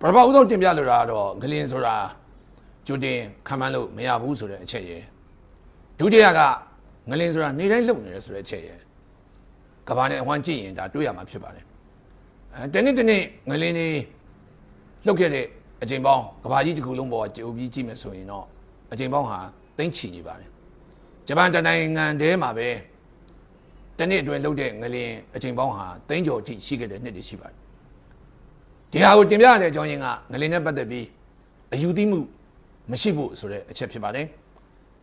ပထမဦးဆုံးတင်ပြလိုတာကတော့ဂလင်းဆိုတာကျူတင်ခံမှန်းလို့မရဘူးဆိုတဲ့အချက်ရယ်ဒုတိယကငလင်းဆိုတာနေတိုင်းလုံနေတယ်ဆိုတဲ့အချက်ရယ်ကဘာနဲ့အဝမ်းကြည့်ရင်ဒါတွေးရမှာဖြစ်ပါတယ်အဲတနေ့တနေ့ငလင်းနေလှုပ်ခဲ့တဲ့အချိန်ပေါင်းကဘာကြီးတစ်ခုလုံးပေါ်ကြိုပြီးကြည့်မယ်ဆိုရင်တော့အချိန်ပေါင်းဟာသိမ့်ချီနေပါတယ်ဂျပန်တနိုင်ငံတည်းမှာပဲတနေ့အတွင်းလှုပ်တဲ့ငလင်းအချိန်ပေါင်းဟာသိမ့်ကျော်ကြည့်ရှိခဲ့တဲ့နှစ်တွေရှိပါတယ် ဒီဟာကိုတင်ပြရတဲ့အကြောင်းရင်းကငလင်းနဲ့ပတ်သက်ပြီးအယူသီးမှုမရှိဖို့ဆိုတဲ့အချက်ဖြစ်ပါတယ်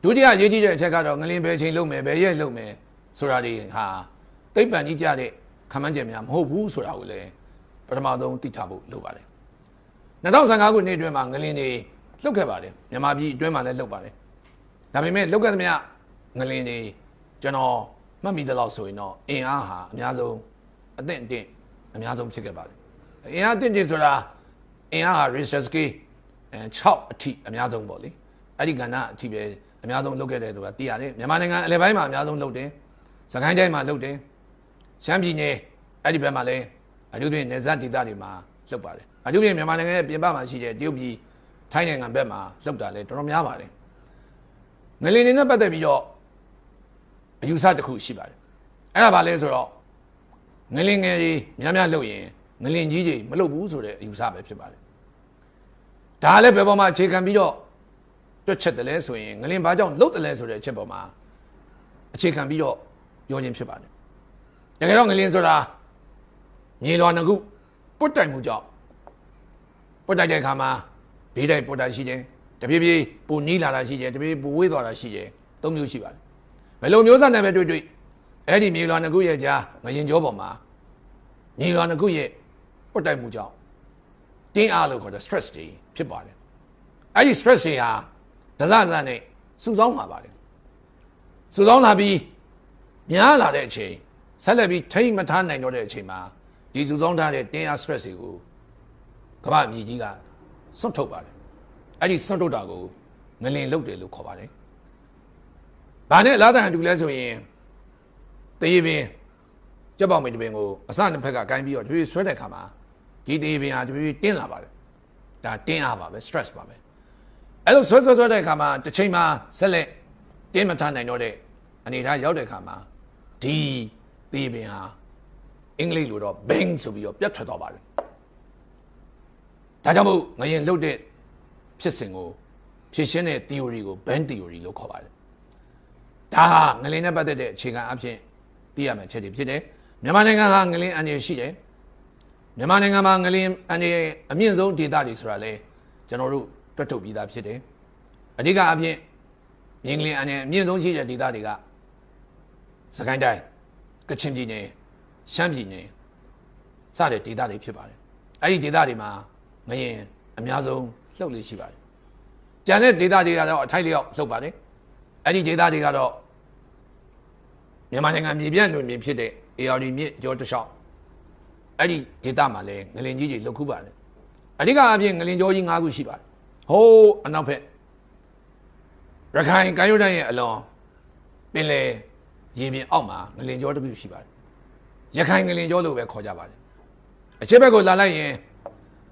ဒုတိယရေးကြည့်တဲ့အချက်ကတော့ငလင်းဘယ်ချိန်လုံးမယ်ဘယ်ရက်လုံးမယ်ဆိုတာတွေဟာသိပ္ပံကြီးကြတဲ့ခံမှန်းချက်များမဟုတ်ဘူးဆိုတာကိုလည်းပထမဆုံးသိထားဖို့လိုပါတယ်2015ခုနှစ်အတွင်းမှာငလင်းတွေလှုပ်ခဲ့ပါတယ်မြန်မာပြည်အတွင်းမှာလည်းလှုပ်ပါတယ်ဒါပေမဲ့လှုပ်ခဲ့သမျှငလင်းတွေကျွန်တော်မှတ်မိသလောက်ဆိုရင်တော့အင်အားဟာအများဆုံးအသင့်အင့်အများဆုံးဖြစ်ခဲ့ပါတယ် အင်အားအသင့်င့်ဆိုတာအင်အားဟာ Richter scale အဲ6အထိအများဆုံးပေါ့လေအဲ့ဒီကဏ္ဍအထိပဲအများဆုံးလုပ်ခဲ့တယ်ဆိုတာသိရတယ်မြန်မာနိုင်ငံအလယ်ပိုင်းမှာအများဆုံးလုပ်တယ်စကိုင်းတိုင်းမှာလုပ်တယ်ရှမ်းပြည်နယ်အဲ့ဒီဘက်မှာလည်းအထူးသဖြင့်နေဇတ်ဒေသတွေမှာလုပ်ပါတယ်အထူးသဖြင့်မြန်မာနိုင်ငံရဲ့ပြင်ပမှာရှိတဲ့တရုတ်ပြည်ထိုင်းနိုင်ငံဘက်မှာလုပ်တာလည်းတော်တော်များပါတယ်ငလင်နေနဲ့ပတ်သက်ပြီးတော့အယူဆတစ်ခုရှိပါတယ်အဲ့ဒါဘာလဲဆိုတော့ငလင်ငယ်ကြီးများများလုပ်ရင် ငလင်ကြီးတွေမလုပ်ဘူးဆိုတဲ့အယူဆပဲဖြစ်ပါတယ်ဒါလည်းဘယ်ပေါ်မှာအခြေခံပြီးတော့တွက်ချက်တယ်လဲဆိုရင်ငလင်ဘာကြောင့်လုတ်တယ်လဲဆိုတဲ့အချက်ပေါ်မှာအခြေခံပြီးတော့ပြောခြင်းဖြစ်ပါတယ်တကယ်တော့ငလင်ဆိုတာမြေလွာနှစ်ခုပုတ်တိုင်မှုကြောင့်ပုတ်တိုင်တဲ့အခါမှာဘေးတိုင်ပုတ်တိုင်ရှိတယ်တပြေးပြေးပူနီးလာတာရှိတယ်တပြေးပူဝေးသွားတာရှိတယ်သုံးမျိုးရှိပါတယ်ဘယ်လိုမျိုးစံနဲ့ပဲတွေ့တွေ့အဲ့ဒီမြေလွာနှစ်ခုရဲ့ကြားငရင်ကြောပေါ်မှာမြေလွာနှစ်ခုရဲ့ ပုတ်တိုင်မှုကြောင့်တင်းအားလို့ခေါ်တဲ့ stress တွေဖြစ်ပါတယ်အဲ့ဒီ stress တွေဟာဒဇဇနဲ့စုဆောင်းလာပါတယ်စုဆောင်းလာပြီးများလာတဲ့အချိန်ဆက်လက်ပြီးထိမ့်မထားနိုင်တော့တဲ့အချိန်မှာဒီစုဆောင်းထားတဲ့တင်းအား stress တွေကိုကမ္ဘာမြေကြီးကစွန့်ထုတ်ပါတယ်အဲ့ဒီစွန့်ထုတ်တာကိုငလင်လုတ်တယ်လို့ခေါ်ပါတယ်။ဘာနဲ့အလားတန်တူလဲဆိုရင်တရေပင်ကြက်ပေါင်မိတ်တပင်ကိုအစနှစ်ဖက်ကကိုင်းပြီးတော့တပြေးဆွဲတဲ့ခါမှာ ဒီတရေပင်ဟာတပြေးတင်းလာပါတယ်။ဒါတင်းအားပါပဲ stress ပါပဲ။အဲ့လိုဆွဲဆွဲဆွဲတဲ့ခါမှာတစ်ချိန်မှာဆက်လက်တင်းမထားနိုင်တော့တဲ့အနေအထားရောက်တဲ့ခါမှာဒီတရေပင်ဟာအင်္ဂလိပ်လိုတော့ bang ဆိုပြီးတော့ပြတ်ထွက်သွားပါတယ်ဒါကြောင့်မို့ငရင်လှုပ်တဲ့ဖြစ်စဉ်ကိုဖြည့်ရှင်းတဲ့ theory ကို band theory လို့ခေါ်ပါတယ်ဒါဟာငလင်းနဲ့ပတ်သက်တဲ့အခြေခံအဖြစ်သိရမယ့်ချက်တွေဖြစ်တယ်မြန်မာနိုင်ငံဟာငလင်းအန်ရရှိတယ် မြန်မာနိုင်ငံမှာငလင်းအန်ရအမြင့်ဆုံးဒေသတွေဆိုတာလဲကျွန်တော်တို့တွက်ထုတ်ပြီးသားဖြစ်တယ်အဓိကအဖြစ်မြင်းကလင်းအန်ရအမြင့်ဆုံးရှိတဲ့ဒေသတွေကစကိုင်းတိုင်းကချင်ပြည်နယ်ရှမ်းပြည်နယ်စတဲ့ဒေသတွေဖြစ်ပါတယ်အဲ့ဒီဒေသတွေမှာငရင်အများဆုံးလှုပ်လေးရှိပါတယ်။ကြံတဲ့ဒေတာတွေကတော့အထိုက်လျောက်လှုပ်ပါတယ်။အဲ့ဒီဒေတာတွေကတော့မြန်မာနိုင်ငံမြေပြန့်တွင်မြေဖြစ်တဲ့ AR မြစ်ကျော်တလျှောက် အဲ့ဒီဒေတာမှာလည်းငလင်ကြီးတွေလှုပ်ခုပါတယ်။အဓိကအပြင်ငလင်ကျော်ကြီး၅ခုရှိပါတယ်။ဟိုးအနောက်ဘက်ရခိုင်ကမ်းရိုးတန်းရဲ့အလွန်ပင်လယ်ရေပြင်အောက်မှာငလင်ကျော်တစ်ခုရှိပါတယ်။ရခိုင်ငလင်ကျော်လို့ပဲခေါ်ကြပါတယ်။အချက်ဘက်ကိုလာလိုက်ရင်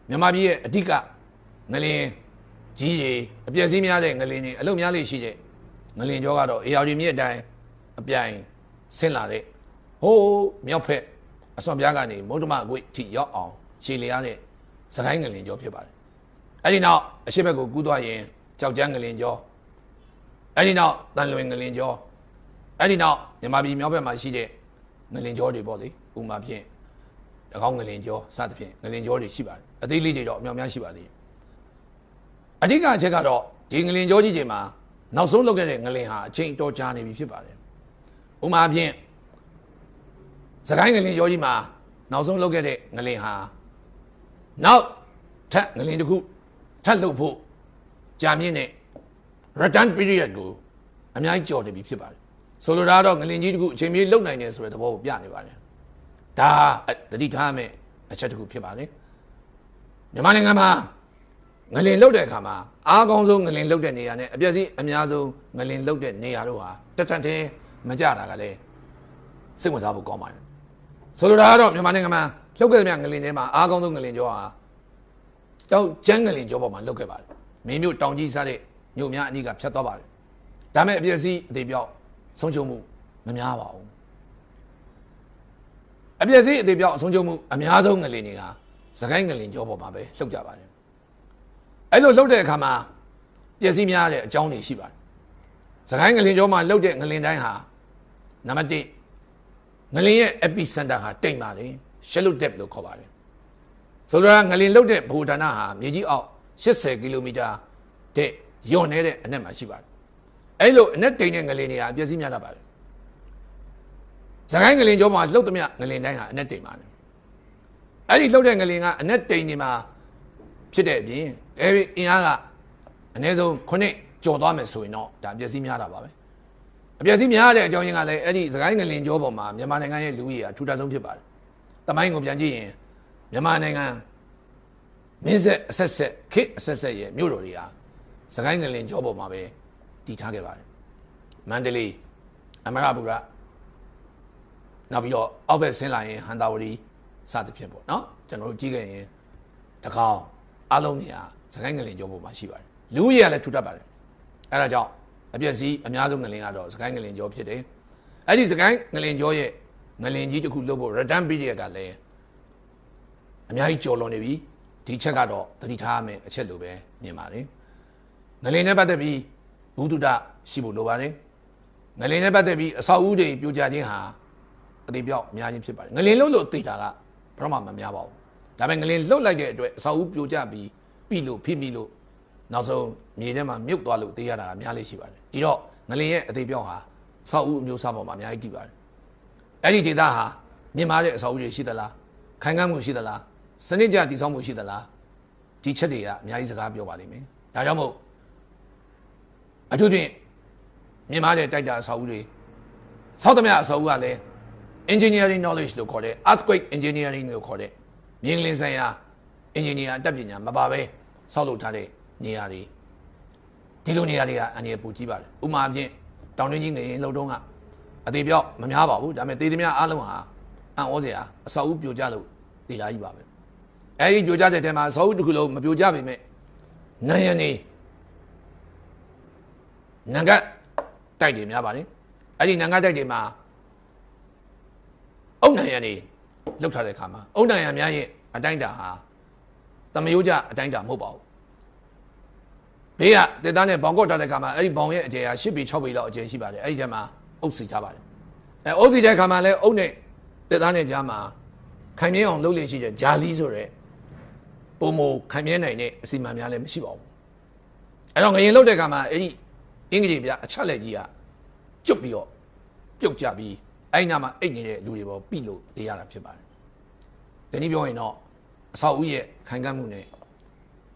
မြန်မာပြည်ရဲ့အဓိကငလင်ကြီးတွေအပြည့်စည်းများတဲ့ငလင်တွေအလုံးများလေးရှိတဲ့ငလင်ကျောကတော့ AR မြစ်အတိုင်းအပြိုင်ဆင်းလာတဲ့ဟိုးမြောက်ဖက် အစွန်ပြားကနေမုဒ္ဓမအကွေ့ထိရောက်အောင်ရှည်လျားတဲ့စကိုင်းငလင်ကျောဖြစ်ပါတယ်အဲ့ဒီနောက်အရှိဘက်ကိုကူးသွားရင်ကြောက်ကြမ်းငလင်ကျောအဲ့ဒီနောက်တန်လွင်ငလင်ကျောအဲ့ဒီနောက်မြန်မာပြည်မြောက်ဘက်မှာရှိတဲ့ငလင်ကျောတွေပေါ့လေဥမာဖြင့်၎င်းငလင်ကျောစသဖြင့်ငလင်ကျောတွေရှိပါတယ်အသေးလေးတွေတော့အများများရှိပါသေးတယ်အဓိကအချက်ကတော့ဒီငလင်ကျောကြီးတွေမှာနောက်ဆုံးလုပ်ခဲ့တဲ့ငလင်ဟာအချိန်တော်ကြာနေပြီဖြစ်ပါတယ်ဥမာဖြင့် စကိုင်းငလင်ကျောကြီးမှာနောက်ဆုံးလုပ်ခဲ့တဲ့ငလင်ဟာနောက်ထပ်ငလင်တစ်ခုထပ်လုပ်ဖို့ကြာမြင့်တဲ့ return period ကိုအများကြီးကြော်နေပြီဖြစ်ပါတယ်ဆိုလိုတာကတော့ငလင်ကြီးတစ်ခုအချိန်မီလုံနိုင်တယ်ဆိုတဲ့သဘောကိုပြနေပါတယ်ဒါတတိထားမယ်အချက်တစ်ခုဖြစ်ပါတယ်မြန်မာနိုင်ငံမှာငလင်လုတ်တဲ့အခါမှာအားကောင်းဆုံးငလင်လုတ်တဲ့နေရာနဲ့အပြည့်စည်းအများဆုံးငလင်လုတ်တဲ့နေရာတို့ဟာတက်တက်သေးမကြတာကလည်းစိတ်ဝင်စားဖို့ကောင်းပါတယ် ဆိုလိုတာကတော့မြန်မာနိုင်ငံမှာလှုပ်ခဲ့တဲ့ငလင်ထဲမှာအားကောင်းဆုံးငလင်ကျော်ဟာတောက်ကျန်းငလင်ကျောပေါ်မှာလောက်ခဲ့ပါတယ်မင်းမျိုးတောင်ကြီးစားတဲ့မြို့များအနည်းကဖြတ်သွားပါတယ်ဒါမဲ့အပြည့်စည်းအသေးပြောက်ဆုံးရှုံးမှုမများပါဘူးအပြည့်စည်းအသေးပြောက်ဆုံးရှုံးမှုအများဆုံးငလင်တွေကစကိုင်းငလင်ကျောပေါ်မှာပဲလှုပ်ကြပါတယ်အဲ့လိုလှုပ်တဲ့အခါမှာပျက်စီးများတဲ့အကြောင်းတွေရှိပါတယ်စကိုင်းငလင်ကျောမှာလှုပ်တဲ့ငလင်တိုင်းဟာနံပါတ်1 ငလင်ရဲ့ epicenter ဟာတိတ်ပါလေရှယ်လုဒက်လို့ခေါ်ပါတယ်ဆိုတော့ငလင်လှုပ်တဲ့ဘူဌာနဟာမြေကြီးအောက်80ကီလိုမီတာတဲ့ယွန်နေတဲ့အနက်မှာရှိပါတယ်အဲ့လိုအနက်တိမ်တဲ့ငလင်တွေဟာအပျက်စီးများတတ်ပါတယ်စကိုင်းငလင်ကျောမှာလှုပ်သမျှငလင်တိုင်းဟာအနက်တိမ်ပါတယ်အဲ့ဒီလှုပ်တဲ့ငလင်ကအနက်တိမ်နေမှာဖြစ်တဲ့အပြင်အဲဒီအင်အားကအနည်းဆုံး9ကျော်သွားမယ်ဆိုရင်တော့ဒါအပျက်စီးများတာပါပဲ အပျက်စီးများတဲ့အကြောင်းရင်းကလည်းအဲ့ဒီစကိုင်းငလင်ကျောပေါ်မှာမြန်မာနိုင်ငံရဲ့လူဦးရေကထူထပ်ဆုံးဖြစ်ပါတယ်တမိုင်းကိုပြန်ကြည့်ရင်မြန်မာနိုင်ငံမင်းဆက်အဆက်ဆက်ခေတ်အဆက်ဆက်ရဲ့မြို့တော်တွေဟာစကိုင်းငလင်ကျောပေါ်မှာပဲတည်ထားခဲ့ပါတယ်မန္တလေးအမရပူရနောက်ပြီးတော့အောက်ဘက်ဆင်းလာရင်ဟန်တာဝတီစသဖြင့်ပေါ့နော်ကျွန်တော်တို့ကြည့်ခဲ့ရင်တကောင်အလုံးနေရာစကိုင်းငလင်ကျောပေါ်မှာရှိပါတယ်လူဦးရေကလည်းထူထပ်ပါတယ်အဲဒါကြောင့် အပြည့်စည်းအများဆုံးငလင်ကတော့စကိုင်းငလင်ကျောဖြစ်တယ်အဲ့ဒီစကိုင်းငလင်ကျောရဲ့ငလင်ကြီးတစ်ခုလုပ်ဖို့ return period ကလည်းအများကြီးကြော်လွန်နေပြီဒီချက်ကတော့တတိထားရမယ်အချက်လိုပဲမြင်ပါတယ်ငလင်နဲ့ပတ်သက်ပြီးဘုဒ္ဓတရှိဖို့လိုပါတယ်ငလင်နဲ့ပတ်သက်ပြီးအဆောက်အဦတွေပြိုကျခြင်းဟာအတိပြောက်အများကြီးဖြစ်ပါတယ်ငလင်လုံးလို့သိတာကဘရမမများပါဘူးဒါပေမဲ့ငလင်လှုပ်လိုက်တဲ့အတွက်အဆောက်အဦပြိုကျပြီးပြီလို့ဖိမိလို့ နောက်ဆုံးမြေထဲမှာမြုပ်သွားလို့သိရတာကအများလေးရှိပါတယ်ဒီတော့ငလင်ရဲ့အတိပြောက်ဟာအဆောက်အဦအမျိုးအစားပေါ်မှာအများကြီးတည်ပါတယ်အဲ့ဒီဒေတာဟာမြင်မာတဲ့အဆောက်အဦတွေရှိသလားခိုင်ခံ့မှုရှိသလားစနစ်ကြတည်ဆောက်မှုရှိသလားဒီချက်တွေကအများကြီးစကားပြောပါလိမ့်မယ်ဒါကြောင့်မို့အထူးဖြင့်မြင်မာတဲ့တိုက်တာအဆောက်အဦတွေဆောက်သမျှအဆောက်အဦကလည်း engineering knowledge လို့ခေါ်တဲ့ earthquake engineering လို့ခေါ်တဲ့မြေငလင်ဆိုင်ရာ engineer အတတ်ပညာမပါဘဲဆောက်လုပ်ထားတဲ့ နေရာတွေဒီလိုနေရာတွေကအန္တရာယ်ပူကြီးပါတယ်ဥပမာဖြင့်တောင်တွင်းကြီးငလင်လုံတုံးကအသေးပြောက်မများပါဘူးဒါပေမဲ့တေးသမျှအားလုံးဟာအံ့ဩစရာအဆောက်အဦပြိုကျလို့တေးလာကြီးပါပဲအဲဒီပြိုကျတဲ့တဲမှာအဆောက်အဦတစ်ခုလုံးမပြိုကျပေမဲ့နယံနေနံကတ်တိုက်တွေများပါတယ်အဲ့ဒီနံကတ်တိုက်တွေမှာအုတ်နံရံနေလောက်ထားတဲ့အခါမှာအုတ်နံရံများရဲ့အတိုင်းတာဟာတမယိုးကြအတိုင်းတာမဟုတ်ပါဘူး ဘေးကတက်သားနဲ့ဘောင်ကော့ထားတဲ့အခါမှာအဲ့ဒီဘောင်ရဲ့အကျယ်ဟာ10ပေ6ပေလောက်အကျယ်ရှိပါတယ်အဲ့ဒီထဲမှာအုတ်စီထားပါတယ်အဲအုတ်စီတဲ့အခါမှာလည်းအုတ်နဲ့တက်သားနဲ့ကြားမှာခိုင်မြဲအောင်လုပ်လို့ရှိတဲ့ဂျာလီဆိုတဲ့ပုံမခိုင်မြဲနိုင်တဲ့အစီအမံများလည်းမရှိပါဘူးအဲ့တော့ငရင်လုပ်တဲ့အခါမှာအဲ့ဒီအင်္ဂလိပ်ပြအချက်လက်ကြီးကကျွတ်ပြီးတော့ပြုတ်ကြပြီးအဲ့နာမှာအိတ်နေတဲ့လူတွေပေါ်ပြီလို့သိရတာဖြစ်ပါတယ်။ဒီနည်းပြောရင်တော့အဆောက်အဦရဲ့ခိုင်ခံ့မှုနဲ့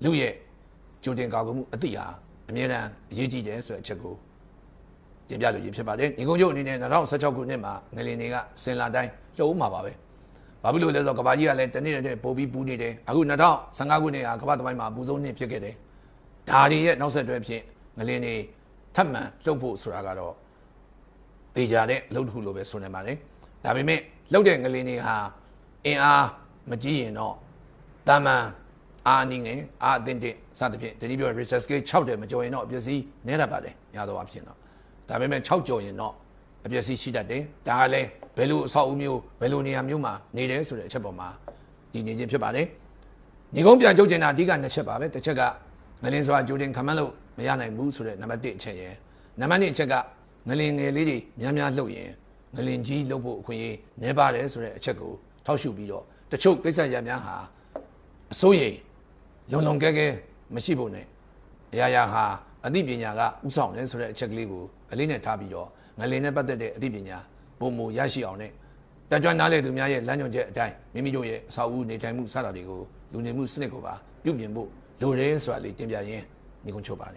လူရဲ့ ကြိုတင်ကာကွယ်မှုအတိဟာအမြဲတမ်းအရေးကြီးတယ်ဆိုတဲ့အချက်ကိုတင်ပြလို့ရဖြစ်ပါတယ်။ညီကုန်းချုပ်အနေနဲ့2016ခုနှစ်မှာငလင်တွေကစင်လာတိုင်းလှုပ်မှာပါပဲ။ဘာဖြစ်လို့လဲဆိုတော့ကဘာကြီးကလည်းတနေ့တည်းပို့ပြီးပူနေတယ်။အခု2015ခုနှစ်ကကမ္ဘာသမိုင်းမှာအပူဆုံးနှစ်ဖြစ်ခဲ့တယ်။ဒါတွေရဲ့နောက်ဆက်တွဲဖြစ်ငလင်တွေထပ်မံလှုပ်ဖို့ဆိုတာကတော့တေချာတဲ့အလုပ်တစ်ခုလိုပဲဆိုနေပါလေဒါပေမဲ့လှုပ်တဲ့ငလင်တွေဟာအင်အားမကြီးရင်တော့တာမန် အာနေငယ်အာအတင်းတင်းစသဖြင့်ဒီနေ့ပြော research scale 6တယ်မကျော်ရင်တော့အပျက်စီးနဲတတ်ပါတယ်ညာတော့အဖြစ်တော့ဒါပေမဲ့6ကျော်ရင်တော့အပျက်စီးရှိတတ်တယ်ဒါကလည်းဘယ်လိုအဆောက်အဦမျိုးဘယ်လိုနေရာမျိုးမှာနေတယ်ဆိုတဲ့အချက်ပေါ်မှာဒီနေခြင်းဖြစ်ပါတယ်ညီကုန်းပြန်ကြုတ်ကျင်တာအဓိကနှစ်ချက်ပါပဲတစ်ချက်ကငလင်းစွာကြိုတင်ခံမှန်းလို့မရနိုင်ဘူးဆိုတဲ့နံပါတ်1အချက်ရယ်နံပါတ်2အချက်ကငလင်ငယ်လေးတွေများများလှုပ်ရင်ငလင်ကြီးလှုပ်ဖို့အခွင့်အရေးနည်းပါတယ်ဆိုတဲ့အချက်ကိုထောက်ရှုပြီးတော့တချို့ကိစ္စရပ်များဟာအစိုးရ လုံလုံကဲကဲမရှိဖို့ ਨੇ အရာရာဟာအသိပညာကဥဆောင်တယ်ဆိုတဲ့အချက်ကလေးကိုအလေးနဲ့ထားပြီးတော့ငလင်နဲ့ပတ်သက်တဲ့အသိပညာပုံမူရရှိအောင် ਨੇ တကြွနားလေသူများရဲ့လမ်းညွှန်ချက်အတိုင်းမိမိတို့ရဲ့အစာအုပ်နေထိုင်မှုစတာတွေကိုလူနေမှုစနစ်ကိုပါပြုပြင်ဖို့လိုတယ်ဆိုတာလေးတင်ပြရင်းညီကုန်းချုပ်ပါလေ